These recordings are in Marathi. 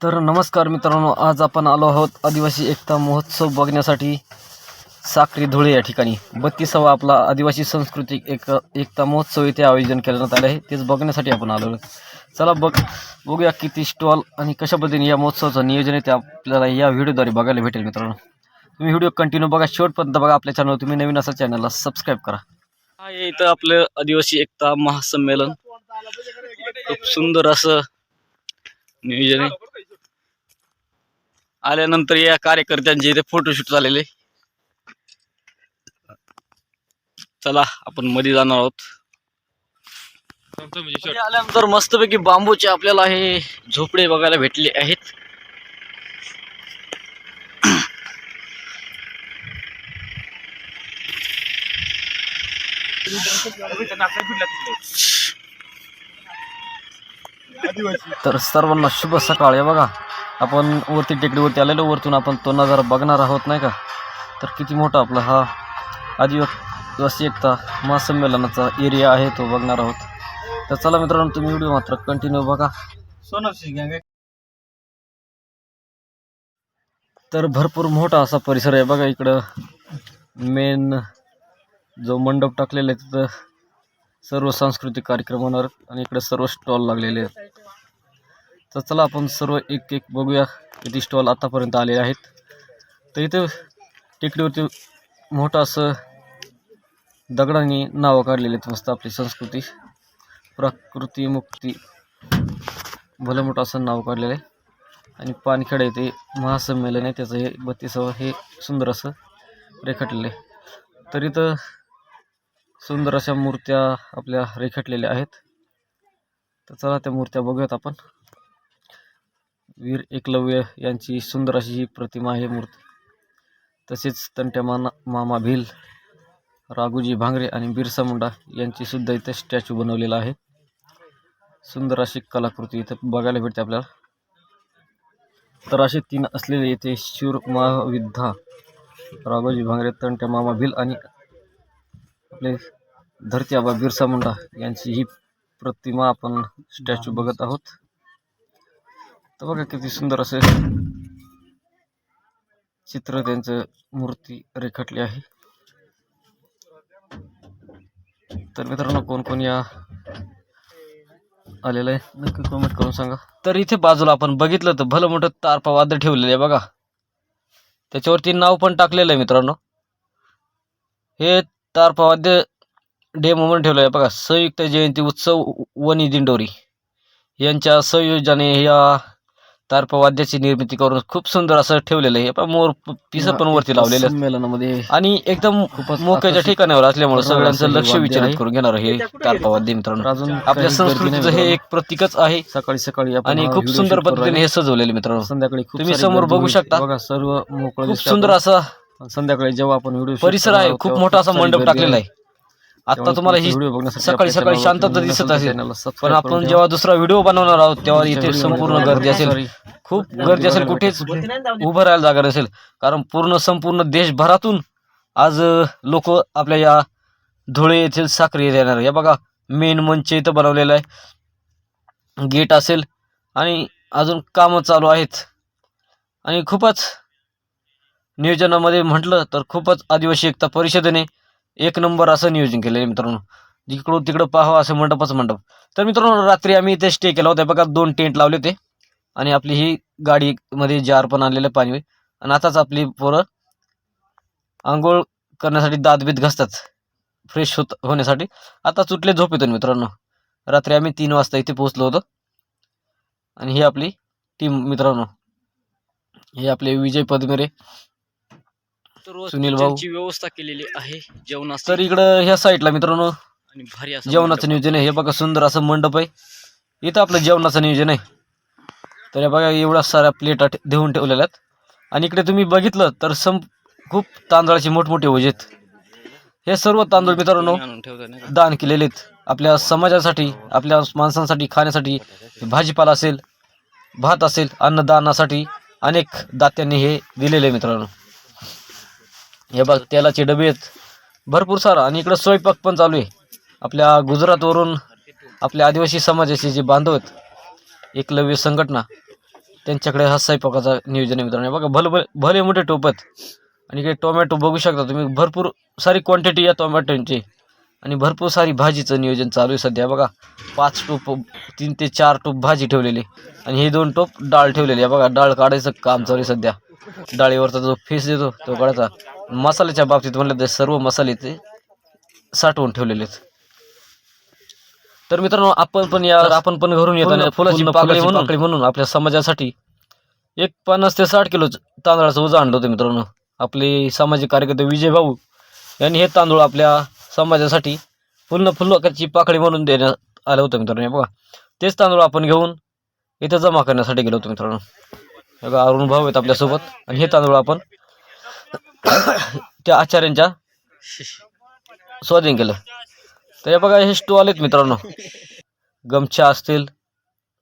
तर नमस्कार मित्रांनो आज आपण आलो आहोत आदिवासी एकता महोत्सव बघण्यासाठी साक्री धुळे या ठिकाणी. बत्तीसावा आपला आदिवासी सांस्कृतिक एक एकता महोत्सव येथे आयोजन करण्यात आले आहे. तेच बघण्यासाठी आपण आलो आहोत. चला बघ बघूया किती स्टॉल आणि कशा पद्धतीने या महोत्सवाचं नियोजन आहे ते आपल्याला या व्हिडिओद्वारे बघायला भेटेल मित्रांनो. तुम्ही व्हिडिओ कंटिन्यू बघा शेवटपर्यंत बघा आपल्या चॅनल तुम्ही नवीन असाल चॅनलला सबस्क्राईब करा. हा इथं आपलं आदिवासी एकता महासंमेलन. खूप सुंदर असं नियोजन आहे. आल्यानंतर या कार्यकर्त्यांचे इथे फोटोशूट झालेले. चला आपण मध्ये जाणार आहोत. आल्यानंतर मस्तपैकी बांबूचे आपल्याला हे झोपडे बघायला भेटले आहेत. तर सर्वांना शुभ सकाळ आहे बघा. आपण वरती टेकडीवरती आलेलो वरतून आपण तो नजारा बघणार आहोत नाही का? तर किती मोठा आपला हा आदिवासी एकता महासंमेलनाचा एरिया आहे तो बघणार आहोत. तर चला मित्रांनो तुम्ही व्हिडिओ मात्र कंटिन्यू बघा. तर भरपूर मोठा असा परिसर आहे बघा इकडं. मेन जो मंडप टाकलेला आहे तिथं सर्व सांस्कृतिक कार्यक्रम होणार आणि इकडे सर्व स्टॉल लागलेले आहेत. तर चला आपण सर्व एक एक बघूया. किती स्टॉल आतापर्यंत आलेले आहेत. तर इथं टेकडीवरती मोठं असं दगडांनी नावं काढलेली आहेत मस्त आपली संस्कृती. प्रकृती मुक्ती भलं मोठं असं नाव काढलेलं आहे. आणि पानखेडा येथे महासंमेलन आहे. त्याचं हे बत्तीसावं हे सुंदर असं रेखाटलेलं आहे. तर इथं सुंदर अशा मूर्त्या आपल्या रेखाटलेल्या आहेत. तर चला त्या मूर्त्या बघूयात आपण. वीर एकलव्य यांची सुंदर अशी ही प्रतिमा आहे मूर्ती. तसेच तंट्या माना मामा भिल राघुजी भांगरे आणि बिरसा मुंडा यांची सुद्धा इथे स्टॅच्यू बनवलेला आहे. सुंदर अशी कलाकृती इथं बघायला भेटते आपल्याला. तर असे तीन असलेले इथे शूर महाविद्धा राघोजी भांगरे तंट्या मामा भिल आणि आपले धरती आबा बिरसा मुंडा यांची ही प्रतिमा आपण स्टॅच्यू बघत आहोत. तर बघा किती सुंदर असे चित्र त्यांचं मूर्ती रेखाटली आहे. तर मित्रांनो कोण कोण या आलेलं आहे नक्की कमेंट करून सांगा. तर इथे बाजूला आपण बघितलं तर भलं मोठं तारपा वाद्य ठेवलेलं आहे बघा. त्याच्यावरती नाव पण टाकलेलं आहे मित्रांनो. हे तारपा वाद्य डेमो म्हणून ठेवलं आहे बघा. संयुक्त जयंती उत्सव वनी दिंडोरी. यांच्या संयोजने या तारपा वाद्याची निर्मिती करून खूप सुंदर असं ठेवलेलं आहे हे मोर पिसं पण वरती लावलेलं आहे. संमेलनामध्ये आणि एकदम खूपच मोक्याच्या आकर्षक ठिकाणावर असल्यामुळे सगळ्यांचं असं लक्ष वाद्य विचलित. करून घेणार हे तारपा वाद्य मित्रांनो अजून आपल्या काही संस्कृतीचं हे एक प्रतीकच आहे सकाळी सकाळी आपण आणि हा खूप सुंदर करू पद्धतीने. हे सजवलेले मित्रांनो संध्याकाळी खूप तुम्ही सारी समोर गर्दी बघू होईल. शकता. बघा सर्व मोकळं खूप दिसतं सुंदर आपल्याला. असा संध्याकाळी जेव्हा आपण व्हिडिओ परिसर आहे खूप मोठा असा मंडप टाकलेला आहे आता तुम्हाला ही व्हिडिओ बघण्यासाठी सकाळी सकाळी शांतता दिसत असेल. पण आपण. जेव्हा दुसरा व्हिडिओ बनवणार आहोत तेव्हा इथे संपूर्ण गर्दी असेल. खूप गर्दी असेल कुठेच. उभं राहायला जागा नसेल. कारण पूर्ण संपूर्ण देशभरातून आज लोक आपल्या या धुळे येथील साखरी येथे येणार या बघा मेन मंच इथं बनवलेलं आहे. गेट असेल आणि अजून कामं चालू आहेत. आणि खूपच नियोजनामध्ये म्हटलं तर खूपच आदिवासी एकता परिषदेने एक नंबर असं नियोजन केलेलं आहे मित्रांनो. जिकडून तिकडं पाहावं असं मंडपच मंडप. तर मित्रांनो रात्री आम्ही इथे स्टे केला होता. बघा दोन टेंट लावले होते. आणि आपली ही गाडीमध्ये जार पण आणलेलं पाणी आणि आताच आपली पोरं आंघोळ करण्यासाठी दातबीत घसतात घासतात. फ्रेश होत होण्यासाठी. आता चुटले झोप येतो मित्रांनो. रात्री आम्ही तीन वाजता इथे पोहोचलो होतो. आणि ही आपली टीम मित्रांनो. हे आपले विजय पदमेरे सुनील भाऊ. व्यवस्था केलेली आहे जेवणाची तर इकडं ह्या साईडला मित्रांनो आणि भारी असं जेवणाचं नियोजन आहे. हे बघा सुंदर असं मंडप आहे. इथं आपलं जेवणाचं नियोजन आहे. तर हे बघा एवढ्या साऱ्या प्लेटा देऊन ठेवलेल्या आहेत. आणि इकडे तुम्ही बघितलं तर सं खूप तांदळाचे मोठमोठे आहेत. हे सर्व तांदूळ मित्रांनो आणून ठेवता नाही का? दान केलेले आहेत. आपल्या समाजासाठी आपल्या माणसांसाठी खाण्यासाठी भाजीपाला असेल भात असेल अन्नदानासाठी अनेक दात्यांनी हे दिलेले आहे मित्रांनो. हे बघ तेलाचे डबे आहेत. भरपूर सारा. आणि इकडं स्वयंपाक पण चालू आहे. आपल्या गुजरातवरून आपल्या आदिवासी समाजाचे जे बांधव आहेत एकलव्य संघटना त्यांच्याकडे हा स्वयंपाकाचा नियोजन आहे मित्रांनो. हे बघा भले भले भले मोठे टोप आहेत आणि काही टोमॅटो बघू शकता तुम्ही. भरपूर सारी क्वांटिटी या टोमॅटोची आणि भरपूर सारी भाजीचं नियोजन चालू आहे सध्या. बघा पाच टोप तीन ते चार टोप भाजी ठेवलेली. आणि हे दोन टोप डाळ ठेवलेली आहे. बघा डाळ काढायचं काम चालू आहे सध्या. डाळीवरचा जो फेस देतो तो काढायचा. मसाल्याच्या बाबतीत म्हणलं तर सर्व मसाले ते साठवून ठेवलेले आहेत. तर मित्रांनो आपण पण या आपण पण घरून येताना फुलाची पाकळी म्हणून पाकळी म्हणून. आपल्या समाजासाठी एक पन्नास ते साठ किलो तांदळाचं ओझं आणलं होतं मित्रांनो. आपले सामाजिक कार्यकर्ते विजय भाऊ यांनी हे तांदूळ आपल्या समाजासाठी पूर्ण फुलवाची पाकळी म्हणून देण्यात आलं होतं मित्रांनो. बघा तेच तांदूळ आपण घेऊन इथं जमा करण्यासाठी गेलो होतो मित्रांनो. अरुण भाऊ आहेत आपल्यासोबत. आणि हे तांदूळ आपण त्या आचार्यांच्या स्वाधीन केलं. तर हे बघा हे स्टॉल आहेत मित्रांनो. गमछा असतील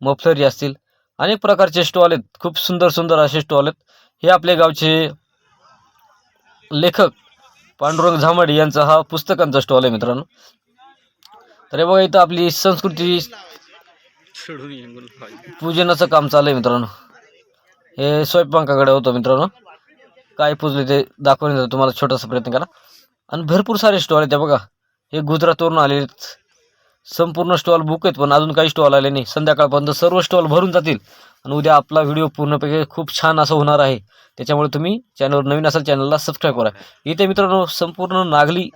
मफलरी असतील अनेक प्रकारचे स्टॉल आहेत खूप सुंदर सुंदर असे स्टॉल आहेत हे आपल्या गावचे लेखक पांडुरंग झामडे यांचा हा पुस्तकांचा स्टॉल आहे मित्रांनो. तर हे बघा इथं आपली संस्कृती. पूजनाचं काम चालू आहे मित्रांनो. हे स्वयंपाकाकडे होतं मित्रांनो. काय पुजले ते दाखवण्याचा तुम्हाला छोटासा प्रयत्न करा. आणि भरपूर सारे स्टॉल आहेत बघा. हे गुजरातवरून आलेले आहेत. संपूर्ण स्टॉल बुक आहेत पण अजून काही स्टॉल आले नाही. संध्याकाळपर्यंत सर्व स्टॉल भरून जातील. आणि उद्या आपला व्हिडिओ पूर्णपैकी खूप छान असं होणार आहे. त्याच्यामुळे तुम्ही चॅनलवर नवीन असाल चॅनलला सबस्क्राईब करा. इथे मित्रांनो संपूर्ण नागली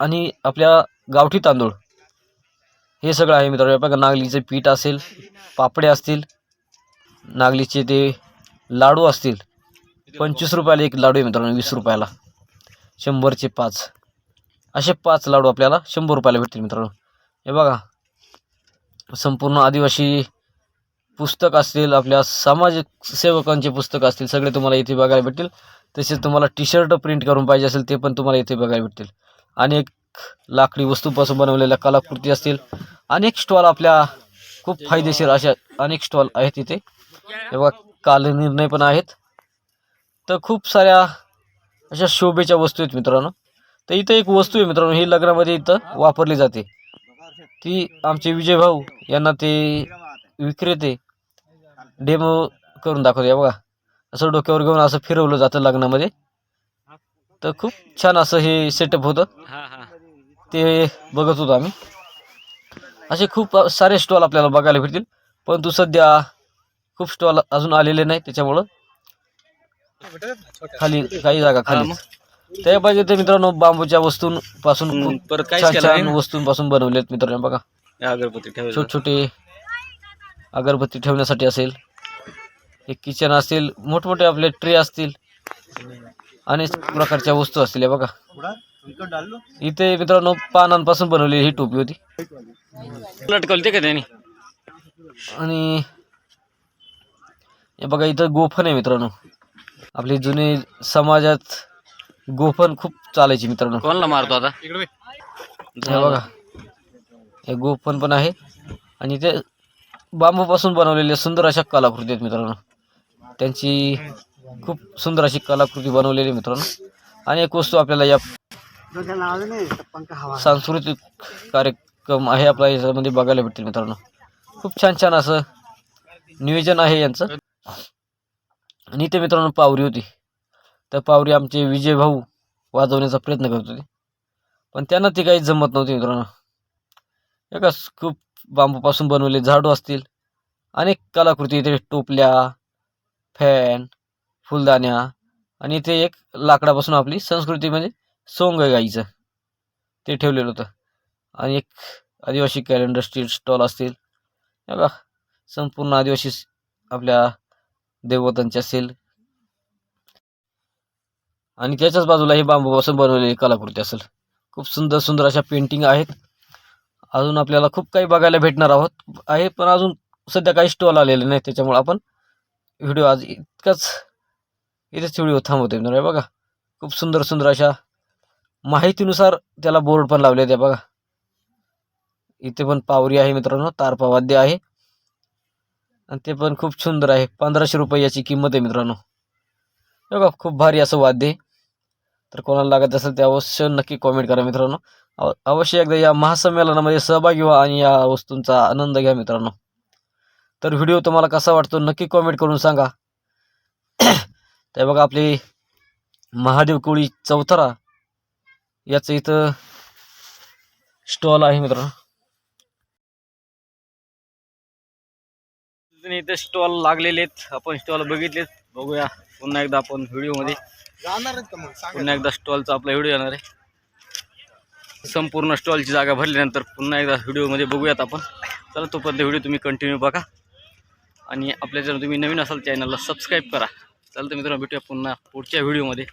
आणि आपल्या गावठी तांदूळ. हे सगळं आहे मित्रांनो. बघा नागलीचे पीठ असेल पापडे असतील. नागलीचे ते लाडू असतील. पंचवीस रुपयाला एक लाडू आहे मित्रांनो वीस रुपयाला. शंभरचे पाच. असे पाच लाडू आपल्याला शंभर रुपयाला भेटतील मित्रांनो. हे बघा. संपूर्ण आदिवासी पुस्तक असतील आपल्या सामाजिक सेवकांचे पुस्तक असतील सगळे तुम्हाला इथे बघायला भेटतील. तसेच तुम्हाला टी शर्ट प्रिंट करून पाहिजे असेल ते पण तुम्हाला इथे बघायला भेटतील. अनेक लाकडी वस्तूपासून बनवलेल्या कलाकृती असतील. अनेक स्टॉल आपल्या खूप फायदेशीर अशा अनेक स्टॉल आहेत इथे. हे बघा. कालनिर्णय पण आहेत. तर खूप साऱ्या अशा शोभेच्या वस्तू आहेत मित्रांनो. तर इथं एक वस्तू आहे मित्रांनो ही लग्नामध्ये इथं वापरली जाते. ती आमचे विजय भाऊ यांना ते विक्रेते डेमो करून दाखवते. बघा असं डोक्यावर घेऊन असं फिरवलं जातं लग्नामध्ये. तर खूप छान असं हे सेटअप होतं. ते बघत होतो आम्ही. असे खूप सारे स्टॉल आपल्याला बघायला भेटतील. परंतु सध्या खूप स्टॉल अजून आलेले नाही त्याच्यामुळं. खाली काही जागा खाली. त्या पाहिजे ते मित्रांनो बांबूच्या वस्तूंपासून खूप परत छान छान. वस्तूंपासून बनवलेत मित्रांनो बघा. अगरबत्ती छोटे छोटे अगरबत्ती ठेवण्यासाठी असेल. हे किचन असतील मोठमोठे आपले ट्रे असतील. अनेक प्रकारच्या वस्तू असतील हे बघा. इथे मित्रांनो पानांपासून बनवलेली ही टोपी होती. लटकवली का त्यांनी? आणि हे बघा इथं गोफण आहे मित्रांनो. आपली जुने समाजात गोफण खूप चालायची मित्रांनो. कोणाला मारतो आता? हे बघा हे गोफण पण आहे आणि ते बांबूपासून बनवलेल्या सुंदर अशा कलाकृती आहेत मित्रांनो. त्यांची खूप सुंदर अशी कलाकृती बनवलेली आहे मित्रांनो. आणि एक वस्तू आपल्याला या सांस्कृतिक कार्यक्रम आहे आपल्या याच्यामध्ये बघायला भेटतील मित्रांनो. खूप छान छान असं नियोजन आहे यांचं. आणि इथे मित्रांनो पावरी होती. तर पावरी आमचे विजय भाऊ वाजवण्याचा प्रयत्न करत होते. पण त्यांना ती काही जमत नव्हती मित्रांनो. एका खूप बांबूपासून बनवले झाडू असतील. अनेक कलाकृती इथे टोपल्या फॅन फुलदाण्या आणि इथे एक लाकडापासून आपली संस्कृती म्हणजे सोंग आहे गाईचं ते ठेवलेलं होतं. आणि एक आदिवासी कॅलेंडर स्टील स्टॉल असतील. बघा संपूर्ण आदिवासी आपल्या देवतांचे असेल. आणि त्याच्याच बाजूला हे बांबूपासून बनवलेली कलाकृती असेल. खूप सुंदर सुंदर अशा पेंटिंग आहेत. अजून आपल्याला खूप काही बघायला भेटणार आहोत. आहे पण अजून सध्या काही स्टॉल आलेले नाही त्याच्यामुळे आपण व्हिडिओ आज इतकाच इथेच व्हिडिओ थांबवतो मित्रांनो. बघा. खूप सुंदर सुंदर अशा माहितीनुसार त्याला बोर्ड पण लावले ते बघा. इथे पण पावरी आहे मित्रांनो. तारपावाद्य आहे. आणि ते पण खूप सुंदर आहे. पंधराशे रुपये याची किंमत आहे मित्रांनो. हे बघा खूप भारी असं वाद्य आहे. तर कोणाला लागत असेल ते अवश्य नक्की कॉमेंट करा मित्रांनो. अव- अवश्य एकदा या महासंमेलनामध्ये सहभागी व्हा आणि या वस्तूंचा आनंद घ्या मित्रांनो. तर व्हिडिओ तुम्हाला कसा वाटतो नक्की कॉमेंट करून सांगा. ते बघा आपली महादेव कोळी चौथरा याचं इथं स्टॉल आहे मित्रांनो. इथे स्टॉल लागलेले आहेत आपण स्टॉल बघितलेत. बघूया. पुन्हा एकदा आपण व्हिडिओमध्ये पुन्हा एकदा स्टॉलचा आपला व्हिडिओ येणार आहे. संपूर्ण स्टॉलची जागा भरल्यानंतर पुन्हा एकदा व्हिडिओमध्ये बघूयात आपण. चला तोपर्यंत व्हिडिओ तुम्ही कंटिन्यू बघा. आणि आपल्या जर तुम्ही नवीन असाल चॅनलला सबस्क्राईब करा. चला तर मित्रांनो भेटूया पुन्हा पुढच्या व्हिडिओमध्ये